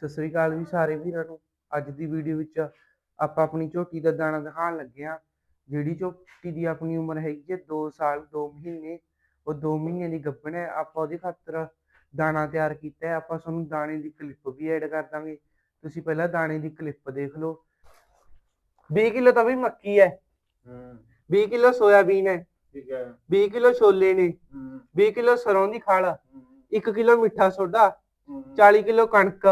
ਸਤਿ ਸ੍ਰੀ ਅਕਾਲ ਜੀ ਸਾਰੇ ਵੀਰਾਂ ਨੂੰ। ਅੱਜ ਦੀ ਵੀਡੀਓ ਵਿੱਚ ਆਪਾਂ ਆਪਣੀ ਝੋਟੀ ਦਾ ਦਾਣਾ ਦਿਖਾਉਣ ਲੱਗੇ ਹਾਂ। ਜਿਹੜੀ ਝੋਟੀ ਦੀ ਆਪਣੀ ਉਮਰ ਹੈਗੀ ਹੈ 2 ਸਾਲ 2 ਮਹੀਨੇ ਉਹ 2 ਮਹੀਨੇ ਦੀ ਗੱਭਣ ਹੈ। ਆਪਾਂ ਉਹਦੀ ਖਾਤਰ ਦਾਣਾ ਤਿਆਰ ਕੀਤਾ ਹੈ। ਆਪਾਂ ਤੁਹਾਨੂੰ ਦਾਣੇ ਦੀ ਕਲਿੱਪ ਵੀ ਐਡ ਕਰ ਦਾਂਗੇ। ਤੁਸੀਂ ਪਹਿਲਾਂ ਦਾਣੇ ਦੀ ਕਲਿੱਪ ਦੇਖ ਲਓ। 20 ਕਿਲੋ ਤਾਂ ਵੀ ਮੱਕੀ ਹੈ। ਹੂੰ। 20 ਕਿਲੋ ਸੋਇਆਬੀਨ ਹੈ। ਠੀਕ ਹੈ। 20 ਕਿਲੋ ਛੋਲੇ ਨੇ। ਹੂੰ। 20 ਕਿਲੋ ਸਰੋਂ ਦੀ ਖਲ ਹੂੰ। 1 ਕਿਲੋ ਮਿੱਠਾ ਸੋਡਾ। ਹੂੰ। 40 ਕਿਲੋ ਕਣਕ।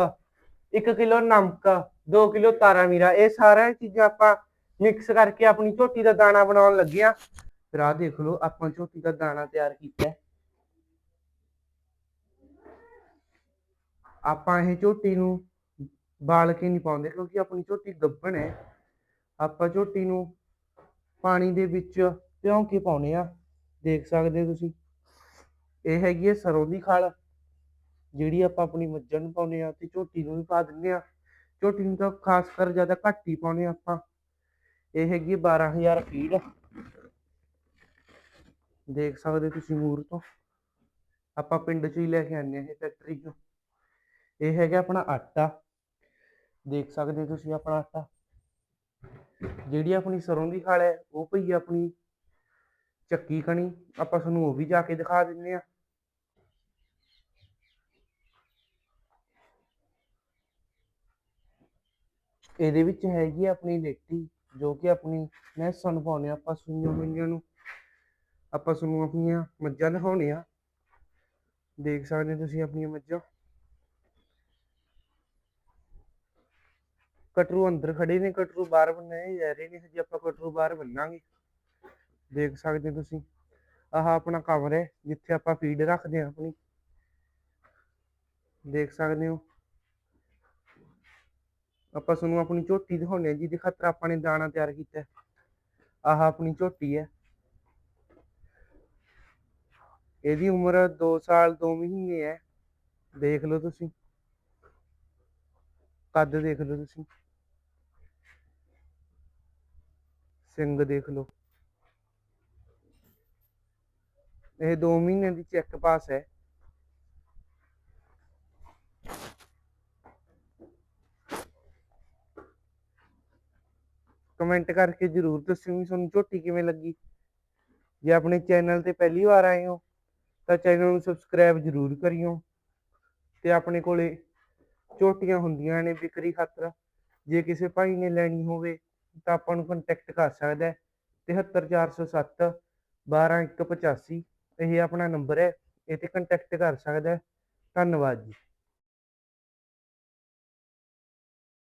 1 ਕਿਲੋ ਨਮਕ 2 ਕਿਲੋ ਤਾਰਾ ਮੀਰਾ, ਇਹ ਸਾਰੀਆਂ ਚੀਜ਼ਾਂ ਆਪਾਂ ਮਿਕਸ ਕਰਕੇ ਆਪਣੀ ਝੋਟੀ ਦਾ ਦਾਣਾ ਬਣਾਉਣ ਲੱਗੇ ਆ। ਫਿਰ ਆਹ ਦੇਖ ਲਓ, ਆਪਾਂ ਝੋਟੀ ਦਾ ਦਾਣਾ ਤਿਆਰ ਕੀਤਾ ਆਪਾਂ ਇਹ ਝੋਟੀ ਨੂੰ ਬਾਲ ਕੇ ਨਹੀਂ ਪਾਉਂਦੇ ਕਿਉਂਕਿ ਆਪਣੀ ਝੋਟੀ ਗੱਭਣ ਹੈ। ਆਪਾਂ ਝੋਟੀ ਨੂੰ ਪਾਣੀ ਦੇ ਵਿੱਚ ਭਿਉਂ ਕੇ ਪਾਉਨੇ ਆ। ਦੇਖ ਸਕਦੇ ਤੁਸੀਂ। ਇਹ ਹੈਗੀ ਹੈ ਸਰੋਂ ਦੀ ਖਾਲ। ਜਿਹੜੀ ਆਪਾਂ ਆਪਣੀ ਮੱਝਾਂ ਨੂੰ ਪਾਉਨੇ ਆ ਤੇ ਝੋਟੀ ਨੂੰ ਵੀ ਪਾ ਦਿੰਨੇ ਆ ਝੋਟੀ ਨੂੰ ਤਾਂ ਖਾਸ ਕਰ ਜ਼ਿਆਦਾ ਘੱਟ ਹੀ ਪਾਉਨੇ ਆ ਆਪਾਂ। ਇਹ ਹੈਗੀ ਹੈ 12000 ਫੀਡ ਦੇਖ ਸਕਦੇ ਤੁਸੀਂ ਮੂਰ ਤੋਂ। ਆਪਾਂ ਪਿੰਡ ਚ ਹੀ ਲੈ ਕੇ ਆਨੇ ਆ ਇਹ ਫੈਕਟਰੀ ਚੋਂ। ਇਹ ਹੈਗਾ ਆਪਣਾ ਆਟਾ। ਦੇਖ ਸਕਦੇ ਤੁਸੀਂ ਆਪਣਾ ਆਟਾ। ਜਿਹੜੀ ਆਪਣੀ ਸਰੋਂ ਦੀ ਖਾਲ ਹੈ, ਉਹ ਪਈ ਆਪਣੀ ਚੱਕੀ ਕਣੀ ਆਪਾਂ ਤੁਹਾਨੂੰ ਉਹ ਵੀ ਜਾ ਕੇ ਦਿਖਾ ਦਿੰਨੇ ਆ ਇਹਦੇ ਵਿੱਚ ਹੈਗੀ ਆ ਆਪਣੀ ਲੇਟੀ ਜੋ ਕਿ ਆਪਣੀ ਮੈਸਾਂ ਨੂੰ ਪਾਉਂਦੇ ਆ ਆਪਾਂ ਸੁਣੀਆਂ ਹੋਈਆਂ ਨੂੰ, ਆਪਾਂ ਤੁਹਾਨੂੰ ਆਪਣੀਆਂ ਮੱਝਾਂ ਦਿਖਾਉਣੇ ਆ ਦੇਖ ਸਕਦੇ ਹੋ ਤੁਸੀਂ ਆਪਣੀਆਂ ਮੱਝਾਂ। ਕਟਰੂ ਅੰਦਰ ਖੜੇ ਨੇ, ਕਟਰੂ ਬਾਹਰ ਬੰਨੇ ਜਾ ਰਹੇ ਨੇ ਹਜੇ ਆਪਾਂ ਕਟਰੂ ਬਾਹਰ ਬੰਨਾਂਗੇ। ਦੇਖ ਸਕਦੇ ਹੋ ਤੁਸੀਂ, ਆਹ ਆਪਣਾ ਕਮਰਾ ਹੈ, ਜਿੱਥੇ ਆਪਾਂ ਫੀਡ ਰੱਖਦੇ ਆ ਆਪਣੀ। ਦੇਖ ਸਕਦੇ ਹੋ। ਆਪਾਂ ਤੁਹਾਨੂੰ ਆਪਣੀ ਝੋਟੀ ਦਿਖਾਉਣੇ ਆ ਜਿਹਦੇ ਖਾਤਰ ਆਪਾਂ ਨੇ ਦਾਣਾ ਤਿਆਰ ਕੀਤਾ ਆਹ ਆਪਣੀ ਝੋਟੀ ਹੈ। ਇਹਦੀ ਉਮਰ 2 ਸਾਲ 2 ਮਹੀਨੇ ਹੈ। ਦੇਖ ਲਓ ਤੁਸੀਂ। ਕੱਦ ਦੇਖ ਲਓ ਤੁਸੀਂ। ਸਿੰਗ ਦੇਖ ਲਓ। ਇਹ 2 ਮਹੀਨੇ ਦੀ ਚੈੱਕ ਪਾਸ ਹੈ। ਕਮੈਂਟ ਕਰਕੇ ਜਰੂਰ ਦੱਸਿਓ ਵੀ ਤੁਹਾਨੂੰ ਝੋਟੀ ਕਿਵੇਂ ਲੱਗੀ। ਜੇ ਆਪਣੇ ਚੈਨਲ ਤੇ ਪਹਿਲੀ ਵਾਰ ਆਏ ਹੋ, ਤਾਂ ਚੈਨਲ ਨੂੰ ਸਬਸਕ੍ਰਾਈਬ ਜਰੂਰ ਕਰਿਓ। ਤੇ ਆਪਣੇ ਕੋਲੇ ਝੋਟੀਆਂ ਹੁੰਦੀਆਂ ਨੇ ਵਿਕਰੀ ਖਾਤਰ। ਜੇ ਕਿਸੇ ਭਾਈ ਨੇ ਲੈਣੀ ਹੋਵੇ, ਤਾਂ ਆਪਾਂ ਨੂੰ ਕੰਟੈਕਟ ਕਰ ਸਕਦਾ ਹੈ। 73407 12185 ਇਹ ਆਪਣਾ ਨੰਬਰ ਹੈ। ਇਹ ਤੇ ਕੰਟੈਕਟ ਕਰ ਸਕਦਾ ਹੈ। ਧੰਨਵਾਦ ਜੀ।